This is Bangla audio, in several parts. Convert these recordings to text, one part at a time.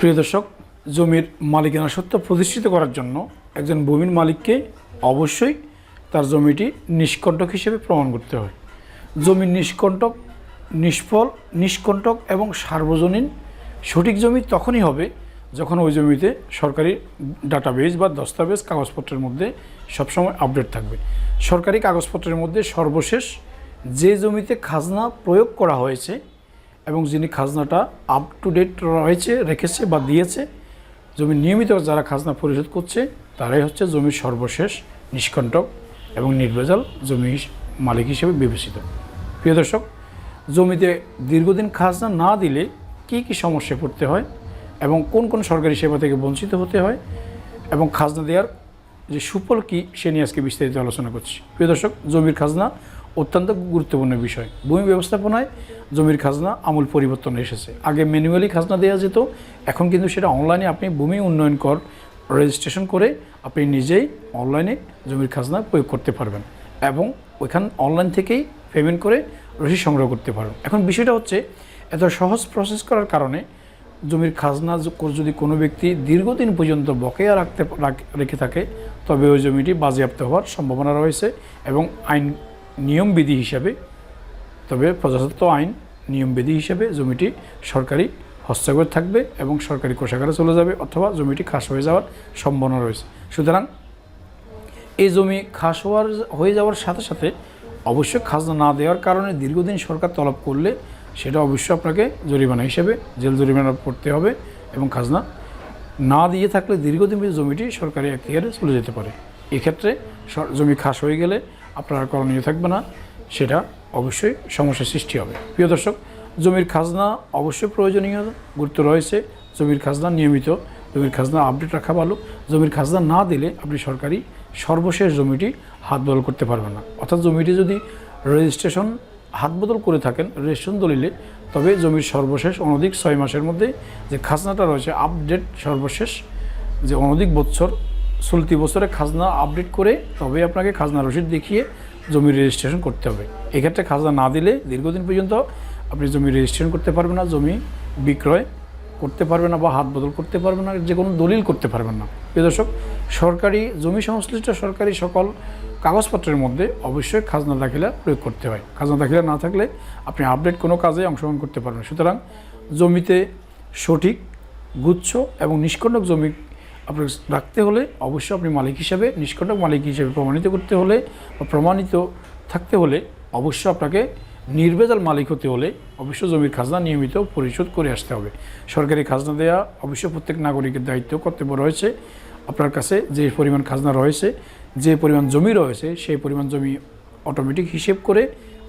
প্রিয় দর্শক, জমির মালিকানা সত্ত্ব প্রতিষ্ঠিত করার জন্য একজন ভূমির মালিককে অবশ্যই তার জমিটি নিষ্কণ্টক হিসেবে প্রমাণ করতে হয়। জমির নিষ্কণ্টক, নিষ্ফল, নিষ্কণ্টক এবং সার্বজনীন সঠিক জমি তখনই হবে যখন ওই জমিতে সরকারি ডাটাবেজ বা দস্তাবেজ কাগজপত্রের মধ্যে সবসময় আপডেট থাকবে। সরকারি কাগজপত্রের মধ্যে সর্বশেষ যে জমিতে খাজনা প্রয়োগ করা হয়েছে এবং যিনি খাজনাটা আপ টু ডেট রয়েছে, রেখেছে বা দিয়েছে, জমি নিয়মিত যারা খাজনা পরিশোধ করছে, তারাই হচ্ছে জমির সর্বশেষ নিষ্কণ্টক এবং নির্ভেজাল জমি মালিক হিসেবে বিবেচিত। প্রিয় দর্শক, জমিতে দীর্ঘদিন খাজনা না দিলে কী কী সমস্যায় পড়তে হয় এবং কোন কোন সরকারি সেবা থেকে বঞ্চিত হতে হয় এবং খাজনা দেওয়ার যে সুফল কী, সে নিয়ে আজকে বিস্তারিত আলোচনা করছি। প্রিয় দর্শক, জমির খাজনা অত্যন্ত গুরুত্বপূর্ণ বিষয়। ভূমি ব্যবস্থাপনায় জমির খাজনা আমূল পরিবর্তন এসেছে। আগে ম্যানুয়ালি খাজনা দেওয়া যেত, এখন কিন্তু সেটা অনলাইনে আপনি ভূমি উন্নয়ন কর রেজিস্ট্রেশন করে আপনি নিজেই অনলাইনে জমির খাজনা প্রয়োগ করতে পারবেন এবং ওইখান অনলাইন থেকেই পেমেন্ট করে রসিদ সংগ্রহ করতে পারবেন। এখন বিষয়টা হচ্ছে, এত সহজ প্রসেস করার কারণে জমির খাজনা যদি কোনো ব্যক্তি দীর্ঘদিন পর্যন্ত বকেয়া রাখতে, রাখ- রেখে থাকে, তবে ওই জমিটি বাজেয়াপ্ত হওয়ার সম্ভাবনা রয়েছে এবং আইন নিয়মবিধি হিসাবে, তবে প্রজাতন্ত্র আইন নিয়মবিধি হিসাবে জমিটি সরকারি হস্তগত থাকবে এবং সরকারি কোষাগারে চলে যাবে অথবা জমিটি খাস হয়ে যাওয়ার সম্ভাবনা রয়েছে। সুতরাং এই জমি খাস হওয়ার, হয়ে যাওয়ার সাথে সাথে অবশ্যই খাজনা না দেওয়ার কারণে দীর্ঘদিন সরকার তলব করলে সেটা অবশ্যই আপনাকে জরিমানা হিসেবে, জেল জরিমানা পড়তে হবে এবং খাজনা না দিয়ে থাকলে দীর্ঘদিন জমিটি সরকারি এখতিয়ারে চলে যেতে পারে। এক্ষেত্রে জমি খাস হয়ে গেলে আপনার করণীয় থাকবে না, সেটা অবশ্যই সমস্যার সৃষ্টি হবে। প্রিয় দর্শক, জমির খাজনা অবশ্যই প্রয়োজনীয়, গুরুত্ব রয়েছে। জমির খাজনা নিয়মিত, জমির খাজনা আপডেট রাখা ভালো। জমির খাজনা না দিলে আপনি সরকারি সর্বশেষ জমিটি হাত বদল করতে পারবেন না। অর্থাৎ জমিটি যদি রেজিস্ট্রেশন হাত বদল করে থাকেন, রেজিস্ট্রেশন দলিলে, তবে জমির সর্বশেষ অনধিক ছয় মাসের মধ্যে যে খাজনাটা রয়েছে, আপডেট সর্বশেষ যে অনধিক বছর চলতি বছরে খাজনা আপডেট করে তবে আপনাকে খাজনা রসিদ দেখিয়ে জমি রেজিস্ট্রেশন করতে হবে। এক্ষেত্রে খাজনা না দিলে দীর্ঘদিন পর্যন্ত আপনি জমি রেজিস্ট্রেশন করতে পারবেন না, জমি বিক্রয় করতে পারবেন না বা হাত বদল করতে পারবেন না, যে কোনো দলিল করতে পারবেন না। প্রিয় দর্শক, সরকারি জমি সংশ্লিষ্ট সরকারি সকল কাগজপত্রের মধ্যে অবশ্যই খাজনা দাখিলা প্রয়োগ করতে হয়। খাজনা দাখিলা না থাকলে আপনি আপডেট কোনো কাজে অংশগ্রহণ করতে পারবেন সুতরাং জমিতে সঠিক, গুচ্ছ এবং নিষ্কণ্ডক জমি আপনার রাখতে হলে অবশ্যই আপনি মালিক হিসাবে নিষ্কণ্ডক মালিক হিসেবে প্রমাণিত করতে হলে বা প্রমাণিত থাকতে হলে অবশ্যই আপনাকে নির্ভেজাল মালিক হতে হলে অবশ্য জমির খাজনা নিয়মিত পরিশোধ করে আসতে হবে। সরকারি খাজনা দেওয়া অবশ্য প্রত্যেক নাগরিকের দায়িত্ব, কর্তব্য রয়েছে। আপনার কাছে যে পরিমাণ খাজনা রয়েছে, যে পরিমাণ জমি রয়েছে, সেই পরিমাণ জমি অটোমেটিক হিসেব করে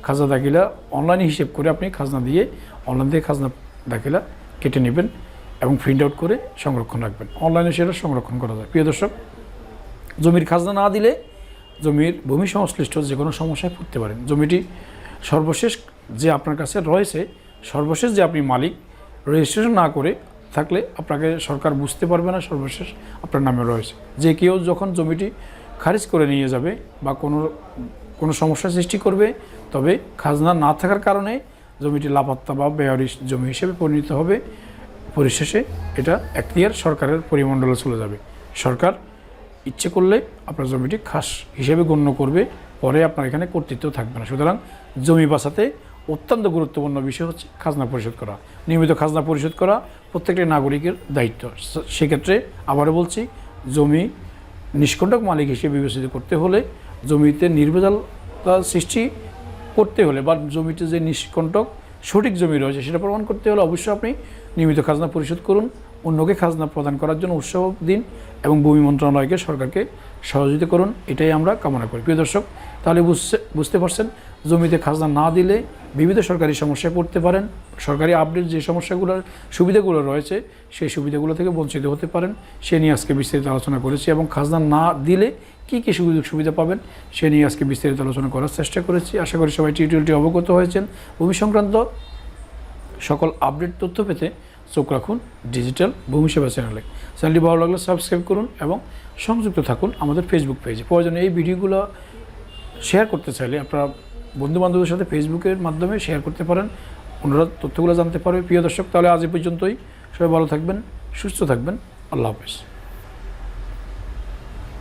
খাজনা দাখিলা অনলাইনে হিসেব করে আপনি খাজনা দিয়ে অনলাইন থেকে খাজনা দাখিলা কেটে নেবেন। এবং প্রিন্ট আউট করে সংরক্ষণ রাখবেন। অনলাইনে সেটা সংরক্ষণ করা যায়। প্রিয় দর্শক, জমির খাজনা না দিলে জমির ভূমি সংশ্লিষ্ট যে কোনো সমস্যায় পড়তে পারেন। জমিটি সর্বশেষ যে আপনার কাছে রয়েছে, সর্বশেষ যে আপনি মালিক রেজিস্ট্রেশন না করে থাকলে আপনাকে সরকার বুঝতে পারবে না সর্বশেষ আপনার নামে রয়েছে। যে কেউ যখন জমিটি খারিজ করে নিয়ে যাবে বা কোনো কোনো সমস্যা সৃষ্টি করবে, তবে খাজনা না থাকার কারণে জমিটি লাপাত্তা বা বেয়ারি জমি হিসেবে পরিণত হবে। পরিশেষে এটা এখতিয়ার সরকারের পরিমণ্ডলে চলে যাবে। সরকার ইচ্ছে করলে আপনার জমিটি খাস হিসেবে গণ্য করবে, পরে আপনার এখানে কর্তৃত্ব থাকবে না। সুতরাং জমি বাঁচাতে অত্যন্ত গুরুত্বপূর্ণ বিষয় হচ্ছে খাজনা পরিশোধ করা। নিয়মিত খাজনা পরিশোধ করা প্রত্যেকটি নাগরিকের দায়িত্ব। সেক্ষেত্রে আবারও বলছি, জমি নিষ্কণ্টক মালিক হিসেবে বিবেচিত করতে হলে জমিতে নির্ভেজালতা সৃষ্টি করতে হলে বা জমিতে যে নিষ্কণ্টক সঠিক জমি রয়েছে সেটা প্রমাণ করতে হলে অবশ্যই আপনি নিয়মিত খাজনা পরিশোধ করুন, অন্যকে খাজনা প্রদান করার জন্য উৎসাহ দিন এবং ভূমি মন্ত্রণালয়কে সরকারকে সহযোগিতা করুন, এটাই আমরা কামনা করি। প্রিয় দর্শক, তাহলে বুঝতে বুঝতে পারছেন? জমিতে খাজনা না দিলে বিবিধ সরকারি সমস্যায় পড়তে পারেন। সরকারি আপডেট যে সমস্যাগুলোর, সুবিধাগুলো রয়েছে, সেই সুবিধাগুলো থেকে বঞ্চিত হতে পারেন। সে নিয়ে আজকে বিস্তারিত আলোচনা করেছি এবং খাজনা না দিলে কী কী সুযোগ সুবিধা পাবেন, সে নিয়ে আজকে বিস্তারিত আলোচনা করার চেষ্টা করেছি। আশা করি সবাই টিউটোরিয়ালটি অবগত হয়েছেন। ভূমি সংক্রান্ত সকল আপডেট তথ্য পেতে চোখ রাখুন ডিজিটাল ভূমিসেবা চ্যানেলে। চ্যানেলটি ভালো লাগলে সাবস্ক্রাইব করুন এবং সংযুক্ত থাকুন আমাদের ফেসবুক পেজে প্রয়োজনে এই ভিডিওগুলো শেয়ার করতে চাইলে আপনারা বন্ধুবান্ধবদের সাথে ফেসবুকের মাধ্যমে শেয়ার করতে পারেন। ওনারা তথ্যগুলো জানতে পারবে। প্রিয় দর্শক, তাহলে আজ এ পর্যন্তই। সবাই ভালো থাকবেন, সুস্থ থাকবেন। আল্লাহ হাফেজ।